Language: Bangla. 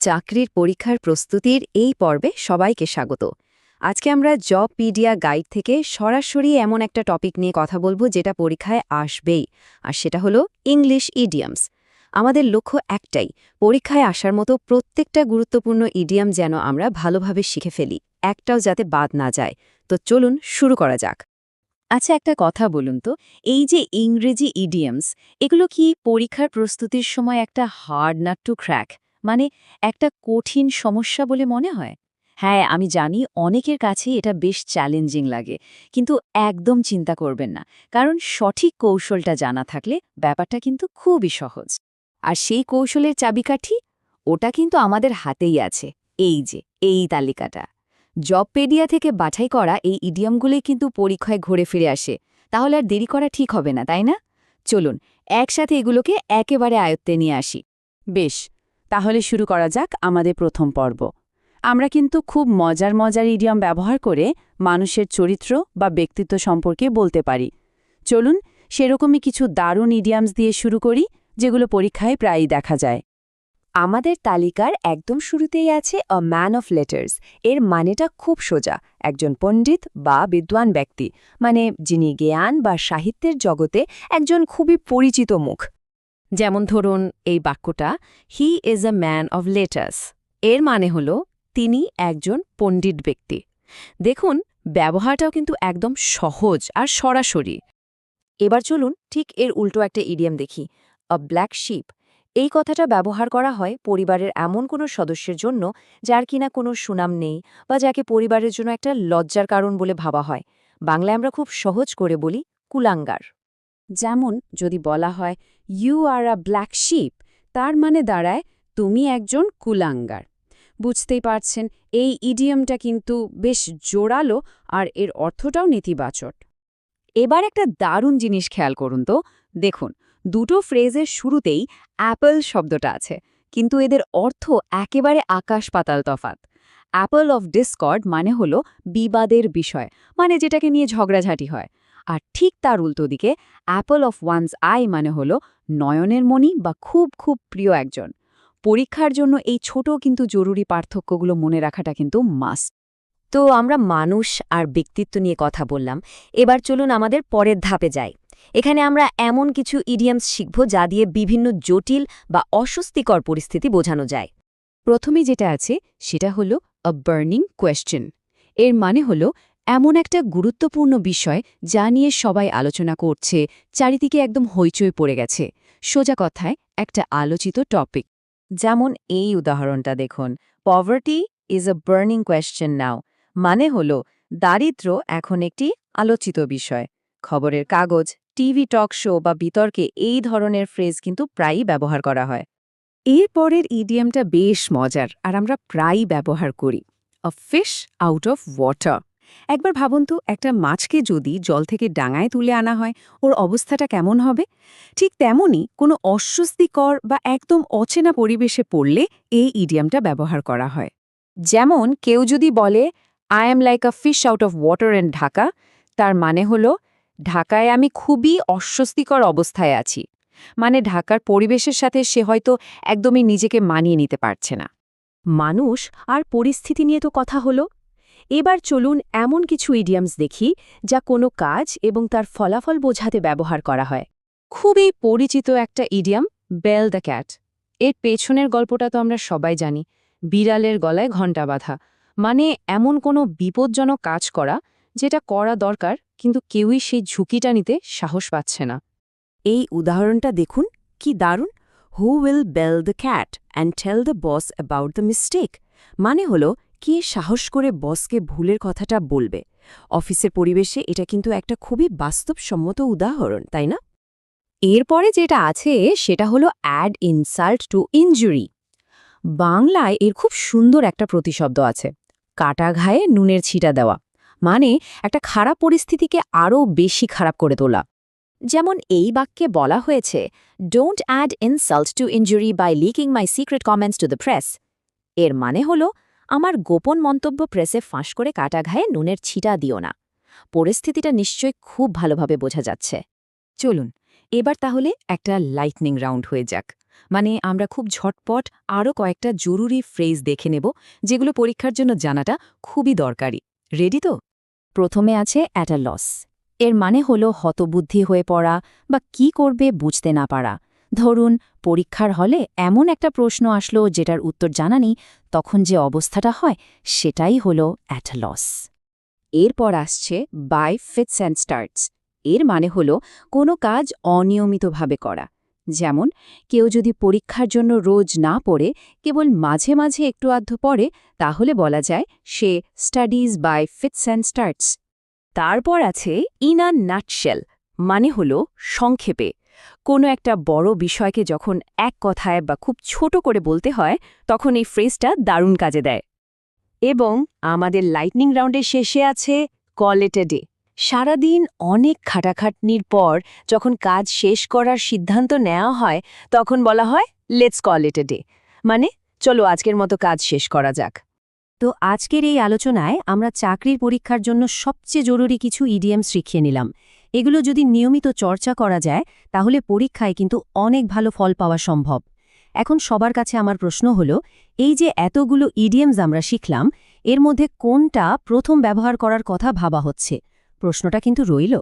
চাকরির পরীক্ষার প্রস্তুতির এই পর্বে সবাইকে স্বাগত। আজকে আমরা জব পিডিয়া গাইড থেকে সরাসরি এমন একটা টপিক নিয়ে কথা বলব যেটা পরীক্ষায় আসবেই, আর সেটা হলো ইংলিশ ইডিয়ামস। আমাদের লক্ষ্য একটাই, পরীক্ষায় আসার মতো প্রত্যেকটা গুরুত্বপূর্ণ ইডিয়াম যেন আমরা ভালোভাবে শিখে ফেলি, একটাও যাতে বাদ না যায়। তো চলুন শুরু করা যাক। আচ্ছা একটা কথা বলুন তো, এই যে ইংরেজি ইডিয়ামস, এগুলো কি পরীক্ষার প্রস্তুতির সময় একটা হার্ড নাট টু ক্র্যাক মানে একটা কঠিন সমস্যা বলে মনে হয়? হ্যাঁ আমি জানি অনেকের কাছে এটা বেশ চ্যালেঞ্জিং লাগে, কিন্তু একদম চিন্তা করবেন না, কারণ সঠিক কৌশলটা জানা থাকলে ব্যাপারটা কিন্তু খুবই সহজ। আর সেই কৌশলের চাবিকাঠি, ওটা কিন্তু আমাদের হাতেই আছে, এই যে, এই তালিকাটা। জবপেডিয়া থেকে বাছাই করা এই ইডিয়ামগুলোই কিন্তু পরীক্ষায় ঘুরে ফিরে আসে, তাহলে আর দেরি করা ঠিক হবে না, তাই না? চলুন, একসাথে এগুলোকে একেবারে আয়ত্তে নিয়ে আসি। বেশ তাহলে শুরু করা যাক আমাদের প্রথম পর্ব। আমরা কিন্তু খুব মজার মজার ইডিয়াম ব্যবহার করে মানুষের চরিত্র বা ব্যক্তিত্ব সম্পর্কে বলতে পারি। চলুন সেরকমই কিছু দারুণ ইডিয়ামস দিয়ে শুরু করি, যেগুলো পরীক্ষায় প্রায়ই দেখা যায়। আমাদের তালিকার একদম শুরুতেই আছে আ ম্যান অফ লেটার্স এর মানেটা খুব সোজা। একজন পণ্ডিত বা বিদ্বান ব্যক্তি। মানে যিনি জ্ঞান বা সাহিত্যের জগতে একজন খুবই পরিচিত মুখ। যেমন ধরুন, এই বাক্যটা he is a man of letters এর মানে হল, তিনি একজন পণ্ডিত ব্যক্তি। দেখুন, ব্যবহারটাও কিন্তু একদম সহজ আর সরাসরি। এবার চলুন ঠিক এর উল্টো একটা ইডিয়াম দেখি। আ ব্ল্যাক শিপ এই কথাটা ব্যবহার করা হয় পরিবারের এমন কোনো সদস্যের জন্য যার কিনা কোনো সুনাম নেই বা যাকে পরিবারের জন্য একটা লজ্জার কারণ বলে ভাবা হয়। বাংলায় আমরা খুব সহজ করে বলি কুলাঙ্গার। যেমন যদি বলা হয় you are a black sheep তার মানে দাঁড়ায়, তুমি একজন কুলাঙ্গার। বুঝতেই পারছেন, এই ইডিয়ামটা কিন্তু বেশ জোরালো আর এর অর্থটাও নেতিবাচক। এবার একটা দারুণ জিনিস খেয়াল করুন তো। দেখুন, দুটো ফ্রেজের শুরুতেই অ্যাপল শব্দটা আছে, কিন্তু এদের অর্থ একেবারে আকাশ পাতাল তফাত অ্যাপল অফ ডিসকর্ড মানে হল বিবাদের বিষয় মানে যেটাকে নিয়ে ঝগড়াঝাটি হয়। আর ঠিক তার উল্টো দিকে অ্যাপল অফ ওয়ান্স আই মানে হল নয়নের মণি বা খুব খুব প্রিয় একজন। পরীক্ষার জন্য এই ছোট কিন্তু জরুরি পার্থক্যগুলো মনে রাখাটা কিন্তু মাস্ট তো আমরা মানুষ আর ব্যক্তিত্ব নিয়ে কথা বললাম। এবার চলুন আমাদের পরের ধাপে যাই। এখানে আমরা এমন কিছু ইডিয়ামস শিখব যা দিয়ে বিভিন্ন জটিল বা অস্বস্তিকর পরিস্থিতি বোঝানো যায়। প্রথমে যেটা আছে সেটা হলো আ বার্নিং কোয়েশ্চেন এর মানে হল এমন একটা গুরুত্বপূর্ণ বিষয় যা নিয়ে সবাই আলোচনা করছে, চারিদিকে একদম হইচই পড়ে গেছে। সোজা কথায় একটা আলোচিত টপিক যেমন এই উদাহরণটা দেখুন। Poverty is a burning question now মানে হল দারিদ্র্য এখন একটি আলোচিত বিষয়। খবরের কাগজ, টিভি টক শো বা বিতর্কে এই ধরনের ফ্রেজ কিন্তু প্রায়ই ব্যবহার করা হয়। এর পরের ইডিয়ামটা বেশ মজার, আর আমরা প্রায়ই ব্যবহার করি। A fish out of water একবার ভাবুন তো, একটা মাছকে যদি জল থেকে ডাঙায় তুলে আনা হয়, ওর অবস্থাটা কেমন হবে? ঠিক তেমনই কোনো অস্বস্তিকর বা একদম অচেনা পরিবেশে পড়লে এই ইডিয়ামটা ব্যবহার করা হয়। যেমন কেউ যদি বলে I am like a fish out of water and Dhaka তার মানে হল, ঢাকায় আমি খুবই অস্বস্তিকর অবস্থায় আছি মানে ঢাকার পরিবেশের সাথে সে হয়তো একদমই নিজেকে মানিয়ে নিতে পারছে না। মানুষ আর পরিস্থিতি নিয়ে তো কথা হলো। এবার চলুন এমন কিছু ইডিয়ামস দেখি যা কোনো কাজ এবং তার ফলাফল বোঝাতে ব্যবহার করা হয়। খুবই পরিচিত একটা ইডিয়াম বেল দ্য ক্যাট এর পেছনের গল্পটা তো আমরা সবাই জানি, বিড়ালের গলায় ঘণ্টা বাঁধা। মানে এমন কোনো বিপজ্জনক কাজ করা যেটা করা দরকার, কিন্তু কেউই সেই ঝুঁকিটা নিতে সাহস পাচ্ছে না। এই উদাহরণটা দেখুন, কি দারুণ! Who will bell the cat and tell the boss about the mistake মানে হলো কে সাহস করে বসকে ভুলের কথাটা বলবে? অফিসের পরিবেশে এটা কিন্তু একটা খুবই বাস্তবসম্মত উদাহরণ, তাই না? এরপরে যেটা আছে, সেটা হলো অ্যাড ইনসাল্ট টু ইনজুরি বাংলায় এর খুব সুন্দর একটা প্রতিশব্দ আছে, কাটা ঘায়ে নুনের ছিটা দেওয়া মানে একটা খারাপ পরিস্থিতিকে আরও বেশি খারাপ করে তোলা। যেমন এই বাক্যে বলা হয়েছে don't add insult to injury by leaking my secret comments to the press এর মানে হল আমার গোপন মন্তব্য প্রেসে ফাঁস করে কাটা ঘায়ে নুনের ছিটা দিও না। পরিস্থিতিটা নিশ্চয় খুব ভালোভাবে বোঝা যাচ্ছে। চলুন, এবার তাহলে একটা লাইটনিং রাউন্ড হয়ে যাক। মানে আমরা খুব ঝটপট আরও কয়েকটা জরুরি ফ্রেজ দেখে নেব, যেগুলো পরীক্ষার জন্য জানাটা খুবই দরকারি। রেডি তো? প্রথমে আছে অ্যাট লস এর মানে হল হতবুদ্ধি হয়ে পড়া বা কি করবে বুঝতে না পারা। ধরুন, পরীক্ষার হলে এমন একটা প্রশ্ন আসলো যেটার উত্তর জানা নেই, তখন যে অবস্থাটা হয় সেটাই হল অ্যাট লস এরপর আসছে বাই ফিটস অ্যান্ড স্টার্টস এর মানে হল কোনো কাজ অনিয়মিতভাবে করা। যেমন, কেউ যদি পরীক্ষার জন্য রোজ না পড়ে, কেবল মাঝে মাঝে একটু আধ পড়ে, তাহলে বলা যায় সে studies by fits and starts তারপর আছে ইন আ নাটশেল মানে হল সংক্ষেপে। কোনো একটা বড় বিষয়কে যখন এক কথায় বা খুব ছোট করে বলতে হয়, তখন এই ফ্রেজটা দারুণ কাজে দেয়। এবং আমাদের লাইটনিং রাউন্ডের শেষে আছে কল ডে সারাদিন অনেক খাটাখাটনির পর যখন কাজ শেষ করার সিদ্ধান্ত নেওয়া হয়, তখন বলা হয় লেটস কল এট ডে মানে চলো আজকের মতো কাজ শেষ করা যাক। তো আজকের এই আলোচনায় আমরা চাকরির পরীক্ষার জন্য সবচেয়ে জরুরি কিছু ইডিএম শিখিয়ে নিলাম। এগুলো যদি নিয়মিত চর্চা করা যায়, তাহলে পরীক্ষায় কিন্তু অনেক ভালো ফল পাওয়া সম্ভব। এখন সবার কাছে আমার প্রশ্ন হলো, এই যে এতগুলো ইডিএমস আমরা শিখলাম, এর মধ্যে কোনটা প্রথম ব্যবহার করার কথা ভাবা হচ্ছে? প্রশ্নটা কিন্তু রইল।